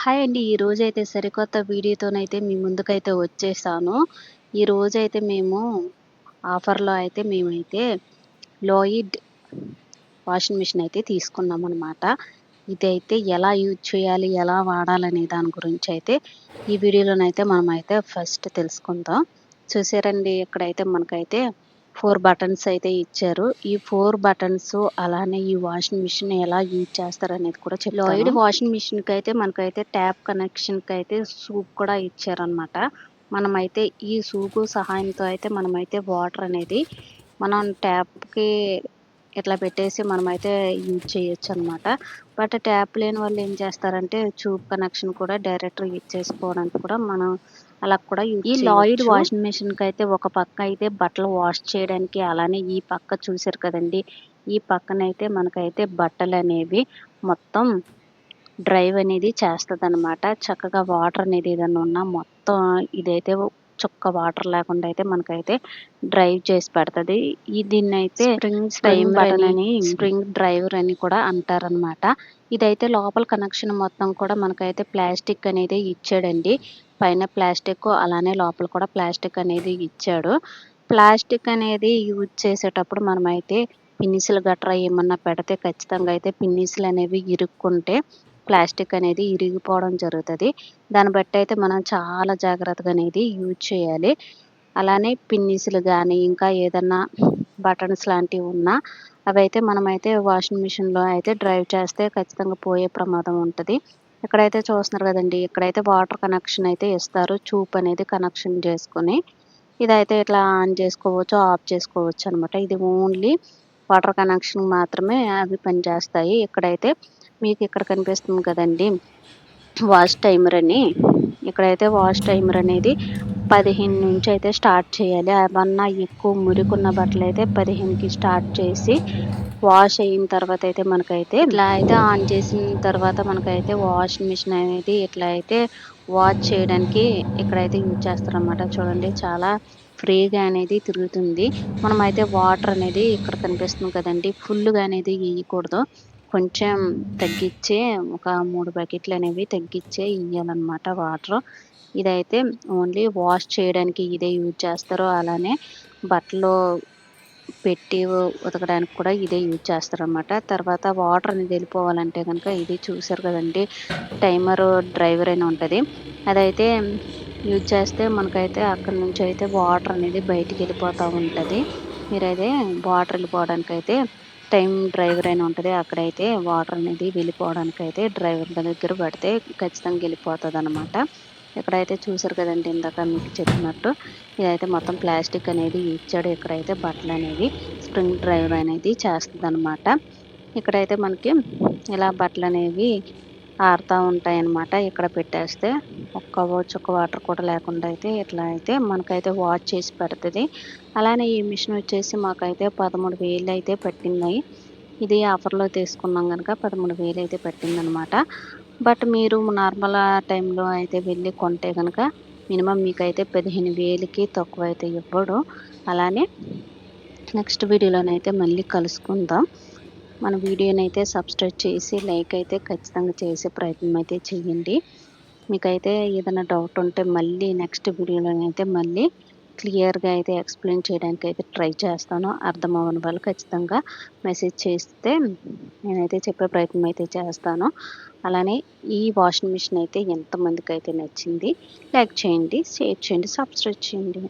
Hi అండి. ఈ రోజైతే సరికొత్త వీడియోతోనైతే మీ ముందుకైతే వచ్చేసాను. ఈ రోజైతే మేము ఆఫర్లో అయితే మేమైతే లోయిడ్ వాషింగ్ మిషన్ అయితే తీసుకున్నాం అనమాట ఇదైతే ఎలా యూజ్ చేయాలి ఎలా వాడాలనే దాని గురించి అయితే ఈ వీడియోలోనైతే మనమైతే ఫస్ట్ తెలుసుకుందాం. చూసారండి ఇక్కడైతే మనకైతే ఫోర్ బటన్స్ అయితే ఇచ్చారు. ఈ ఫోర్ బటన్స్ అలానే ఈ వాషింగ్ మిషన్ ఎలా యూజ్ చేస్తారు అనేది కూడా లాయిడ్ వాషింగ్ మిషన్కి అయితే మనకైతే ట్యాప్ కనెక్షన్కి అయితే సూప్ కూడా ఇచ్చారనమాట మనమైతే ఈ సూపు సహాయంతో అయితే మనమైతే వాటర్ అనేది మనం ట్యాప్కి ఇట్లా పెట్టేసి మనమైతే యూజ్ చేయొచ్చు అనమాట బట్ ట్యాప్ లేని వాళ్ళు ఏం చేస్తారంటే ట్యూబ్ కనెక్షన్ కూడా డైరెక్ట్ యూజ్ చేసుకోవడానికి కూడా మనం అలా కూడా ఈ లాయిడ్ వాషింగ్ మిషన్కి అయితే ఒక పక్క అయితే బట్టలు వాష్ చేయడానికి అలానే ఈ పక్క చూసారు కదండి. ఈ పక్కన అయితే మనకైతే బట్టలు అనేవి మొత్తం డ్రైవ్ అనేది చేస్తుంది అనమాట చక్కగా వాటర్ అనేది ఏదైనా ఉన్నా మొత్తం ఇదైతే చుక్క వాటర్ లేకుండా అయితే మనకైతే డ్రైవ్ చేసి పెడుతుంది. ఈ దీన్ని అయితే స్ప్రింగ్ స్ప్రింగ్ అని స్ప్రింగ్ డ్రైవర్ అని కూడా అంటారనమాట ఇదైతే లోపల కనెక్షన్ మొత్తం కూడా మనకైతే ప్లాస్టిక్ అనేది ఇచ్చాడండి. పైన ప్లాస్టిక్ అలానే లోపల కూడా ప్లాస్టిక్ అనేది ఇచ్చాడు. ప్లాస్టిక్ అనేది యూజ్ చేసేటప్పుడు మనమైతే పిన్నిసులు గట్రా ఏమన్నా పెడితే ఖచ్చితంగా అయితే పిన్నిసులు అనేవి ఇరుక్కుంటే ప్లాస్టిక్ అనేది ఇరిగిపోవడం జరుగుతుంది. దాన్ని బట్టి అయితే మనం చాలా జాగ్రత్తగా అనేది యూజ్ చేయాలి. అలానే పిన్నిసులు కానీ ఇంకా ఏదన్నా బటన్స్ లాంటివి ఉన్నా అవైతే మనమైతే వాషింగ్ మిషన్లో అయితే డ్రైవ్ చేస్తే ఖచ్చితంగా పోయే ప్రమాదం ఉంటుంది. ఇక్కడైతే చూస్తున్నారు కదండి ఇక్కడైతే వాటర్ కనెక్షన్ అయితే ఇస్తారు. చూప్ అనేది కనెక్షన్ చేసుకొని ఇదైతే ఇట్లా ఆన్ చేసుకోవచ్చు ఆఫ్ చేసుకోవచ్చు అనమాట ఇది ఓన్లీ వాటర్ కనెక్షన్ మాత్రమే అవి పనిచేస్తాయి. ఇక్కడైతే మీకు ఇక్కడ కనిపిస్తుంది కదండి? వాష్ టైమర్ అని. ఇక్కడైతే వాష్ టైమర్ అనేది పదిహేను నుంచి అయితే స్టార్ట్ చేయాలి. ఏమన్నా ఎక్కువ మురికున్న బట్టలు అయితే పదిహేనుకి స్టార్ట్ చేసి వాష్ అయిన తర్వాత అయితే మనకైతే ఇట్లా అయితే ఆన్ చేసిన తర్వాత మనకైతే వాషింగ్ మిషన్ అనేది ఇట్లా అయితే వాష్ చేయడానికి ఇక్కడైతే యూజ్ చేస్తారనమాట చూడండి చాలా ఫ్రీగా అనేది తిరుగుతుంది. మనమైతే వాటర్ అనేది ఇక్కడ కనిపిస్తుంది కదండి. ఫుల్గా అనేది వేయకూడదు. కొంచెం తగ్గించే ఒక మూడు బకెట్లు అనేవి తగ్గించే ఇవ్వాలన్నమాట వాటర్ ఇదైతే ఓన్లీ వాష్ చేయడానికి ఇదే యూజ్ చేస్తారు అలానే బట్టలు పెట్టి ఉతకడానికి కూడా ఇదే యూజ్ చేస్తారనమాట తర్వాత వాటర్ అనేది వెళ్ళిపోవాలంటే కనుక ఇది చూసారు కదండి టైమర్ డ్రైవర్ అని ఉంటుంది. అదైతే యూజ్ చేస్తే మనకైతే అక్కడి నుంచి అయితే వాటర్ అనేది బయటికి వెళ్ళిపోతూ ఉంటుంది. మీరైతే వాటర్ వెళ్ళిపోవడానికి అయితే టైం డ్రైవర్ అని ఉంటుంది. అక్కడైతే వాటర్ అనేది వెళ్ళిపోవడానికి అయితే డ్రైవర్ దగ్గర పడితే ఖచ్చితంగా వెళ్ళిపోతుంది అనమాట ఇక్కడైతే చూసారు కదండి ఇందాక మీకు చెప్పినట్టు ఇదైతే మొత్తం ప్లాస్టిక్ అనేది ఇచ్చాడు. ఇక్కడైతే బట్టలు అనేవి స్ప్రింగ్ డ్రైవర్ అనేది చేస్తుంది అనమాట ఇక్కడైతే మనకి ఇలా బట్టలు అనేవి ఆరుతూ ఉంటాయి అన్నమాట ఇక్కడ పెట్టేస్తే. ఒక్క చుక్క వాటర్ కూడా లేకుండా అయితే ఇట్లా అయితే మనకైతే వాష్ చేసి పెడుతుంది. అలానే ఈ మిషన్ వచ్చేసి మాకైతే పదమూడు వేలు అయితే పెట్టింది. ఇది ఆఫర్లో తీసుకున్నాం కనుక పదమూడు వేలు అయితే పట్టిందనమాట బట్ మీరు నార్మల్ టైంలో అయితే వెళ్ళి కొంటే కనుక మినిమం మీకైతే పదిహేను వేలకి తక్కువ అయితే ఇవ్వడు. అలానే నెక్స్ట్ వీడియోలోనైతే మళ్ళీ కలుసుకుందాం. మన వీడియోని అయితే సబ్స్క్రైబ్ చేసి లైక్ అయితే ఖచ్చితంగా చేసే ప్రయత్నం అయితే చేయండి. మీకైతే ఏదైనా డౌట్ ఉంటే మళ్ళీ నెక్స్ట్ వీడియోలోనైతే మళ్ళీ క్లియర్గా అయితే ఎక్స్ప్లెయిన్ చేయడానికి అయితే ట్రై చేస్తాను. అర్థం అవ్వని వాళ్ళు ఖచ్చితంగా మెసేజ్ చేస్తే నేనైతే చెప్పే ప్రయత్నం అయితే చేస్తాను. అలానే ఈ వాషింగ్ మిషన్ అయితే ఎంతమందికి అయితే నచ్చింది లైక్ చేయండి షేర్ చేయండి సబ్స్క్రైబ్ చేయండి.